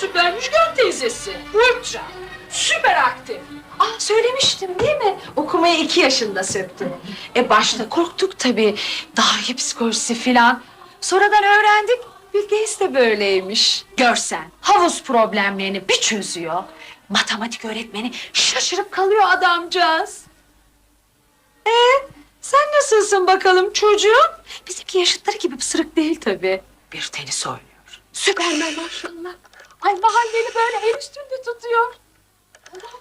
süper Müjgan teyzesi. Ultra. Süper aktif. Ah söylemiştim değil mi? Okumaya iki yaşında söktü. E başta korktuk tabii. Dahi psikolojisi filan. Sonradan öğrendik. Bilgeys de böyleymiş. Görsen havuz problemlerini bir çözüyor. Matematik öğretmeni şaşırıp kalıyor adamcağız. E ee, sen nasılsın bakalım çocuğum? Bizimki yaşıtları gibi pısırık değil tabii. Bir tenis oynuyor. Süpermen maşallah. Ay mahalleli böyle el üstünde tutuyor.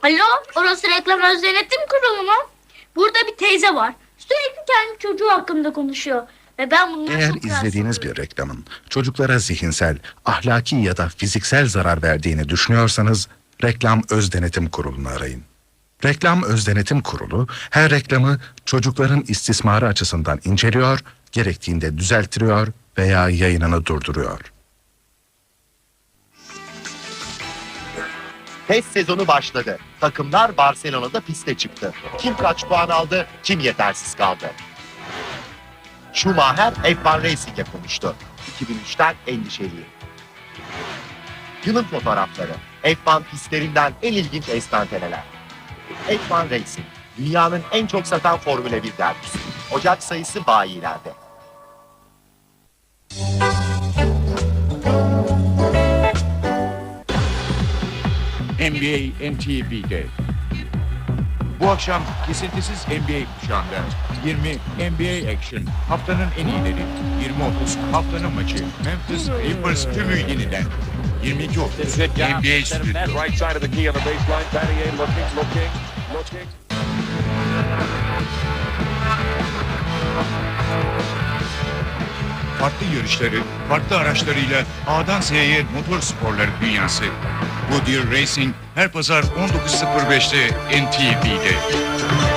Alo, orası reklam öz denetim kurulu mu? Burada bir teyze var. Sürekli kendi çocuğu hakkında konuşuyor. Ve ben bundan Eğer çok izlediğiniz bir reklamın çocuklara zihinsel, ahlaki ya da fiziksel zarar verdiğini düşünüyorsanız Reklam Öz Denetim Kurulu'nu arayın. Reklam Öz Denetim Kurulu her reklamı çocukların istismarı açısından inceliyor, gerektiğinde düzelttiriyor veya yayınını durduruyor. Test sezonu başladı. Takımlar Barcelona'da piste çıktı. Kim kaç puan aldı, kim yetersiz kaldı. Schumacher F1 Racing'e konuştu. 2003'ten endişeliyim. Yılın fotoğrafları. F1 pistlerinden en ilginç estanteneler. F1 Racing, dünyanın en çok satan Formula 1 derbisi. Ocak sayısı bayilerde. NBA NTV'de. Bu akşam kesintisiz NBA kuşağında 20 NBA Action haftanın en iyileri 20.30 haftanın maçı Memphis Clippers tümü yeniden 22.30 NBA Stüdyo. Right side of the key on the baseline. Battier looking, looking, looking. Farklı yarışları, farklı araçlarıyla A'dan Z'ye motor sporları dünyası. Goodyear Racing her pazar 19.05'te NTV'de.